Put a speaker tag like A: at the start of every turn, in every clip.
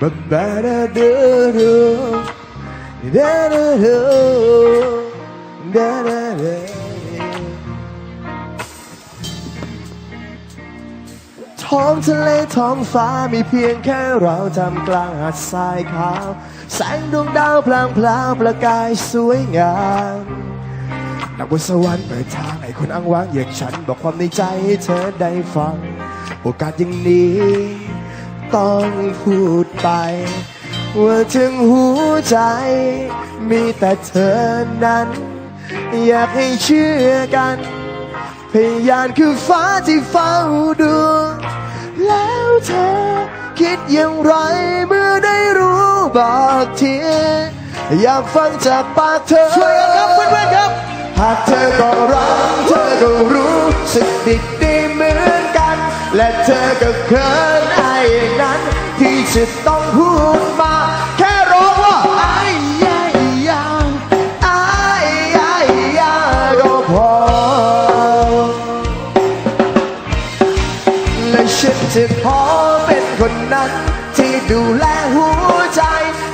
A: ba ba da do do da da do da da da ท้องทะเลท้องฟ้ามีเพียงแค่เราทำกลางหาดทรายขาว แสงดวงดาวพลางพลาวประกายสวยงามนักบนสวรรค์เปิดทางให้คนอ้างว้างอย่างฉัน บอกความในใจให้เธอได้ฟัง โอกาสอย่างนี้ ต้องพูดไป ว่าถึงหัวใจ มีแต่เธอนั้น อยากให้เชื่อกัน พยานคือฟ้าที่เฝ้าดู แล้วเธอคิดอย่างไรเมื่อได้รู้บอกทีอยากฟังจากปากเธอ ช่วยกันครับเพื่อนๆครับ หากเธอก็รักเธอก็รู้สึกดีดีเหมือนกัน และเธอก็เขินไอ้ นั้นต้องพูดมา แค่ร้องว่าไอ้ยายาไอ้ยายาก็พอและฉันจะขอเป็นคนนั้น ที่ดูแลหัวใจ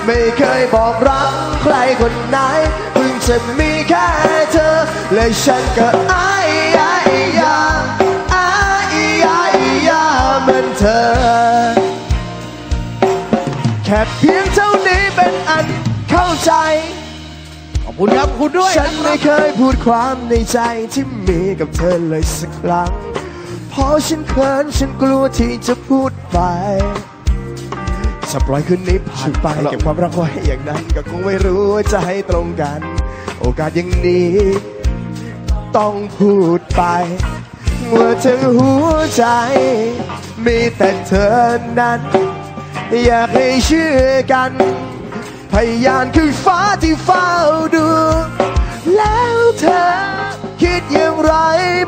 A: ไม่เคยบอกรักใครคนไหนเพิ่งจะมีแค่เธอ และฉันก็อายอายยาอายอายยาเหมือนเธอ ค่เพียงเท่านี้เป็นอันเข้าใจ
B: ขอบคุณครับขอบคุณด้วย
A: ฉันไม่เคยพูดความในใจที่มีกับเธอเลยสักครั้งเพราะฉันเขินฉันกลัวที่จะพูดไปจะปล่อยคืนนี้ผ่านไปเก็บความรักไว้อย่างนั้น ก็คงไม่รู้ว่าจะให้ตรงกัน โอกาสอย่างนี้ ต้องพูดไปว่าถึงหัวใจ มีแต่เธอนั้น อยากให้เชื่อกัน พยานคือฟ้าที่เฝ้าดู แล้วเธอคิดอย่างไร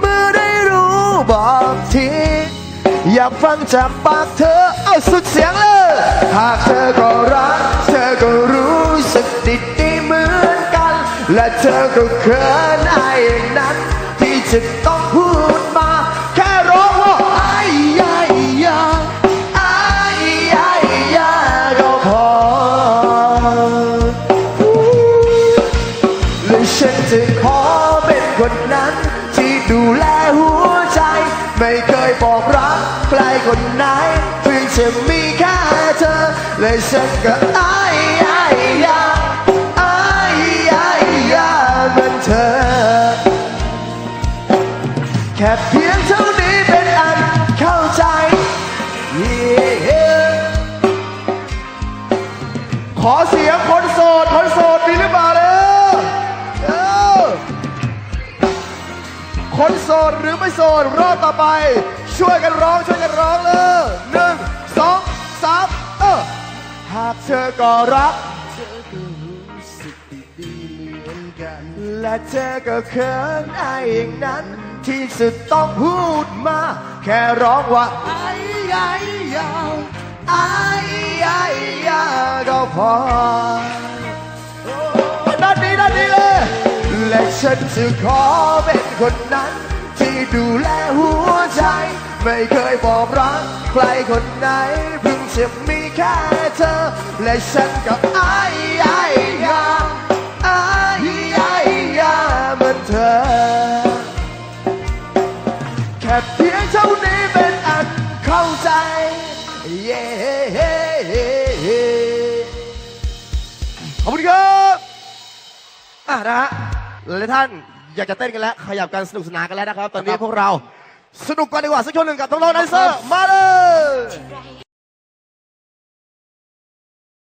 A: เมื่อได้รู้บอกทีอยากฟังจากปากเธอเอาสุดเสียงเลย หากเธอก็รัก เธอก็รู้สึกดีดีเหมือนกัน และเธอก็เขินไอ้นั้นที่จะต้อง จะขอเป็นคนนั้น ที่ดูแลหัวใจ ไม่เคยบอกรักใครคนไหน เพียงจะมีแค่เธอ เลยฉันก็อายายย หรือดรอบต่อไป ช่วยกันร้องช่วยกันร้องเลยหนึ่งสองสามเออหากเธอก็รัก เธอก็รู้สึกดีๆเหมือนกัน และเธอก็เขินไอ้อย่างนั้น ที่สุดต้องพูดมา แค่ร้องว่าไอ้ยายยาวไอ้ยายยาก็พอด้านนี้ด้านนี้เลยและฉันจะขอเป็นคนนั้น ที่ดูแลหัวใจ ไม่เคยบอกรัก ใครคนไหนเพิ่งจะมีแค่เธอ และฉันกับไอ้ไอ้ยาไอ้ไอ้ยาเหมือนเธอ แค่เพียงเท่านี้เป็นอันเข้าใจ เย้
B: ขอบคุณครับ อะนะฮะหลายท่าน อยากจะเต้นกันแล้วขยับกันสนุกสนานกันแล้วนะครับ ตอนนี้พวกเราสนุกกันดีกว่าสักช่วงหนึ่งกับน้องๆไนเซอร์มาเลย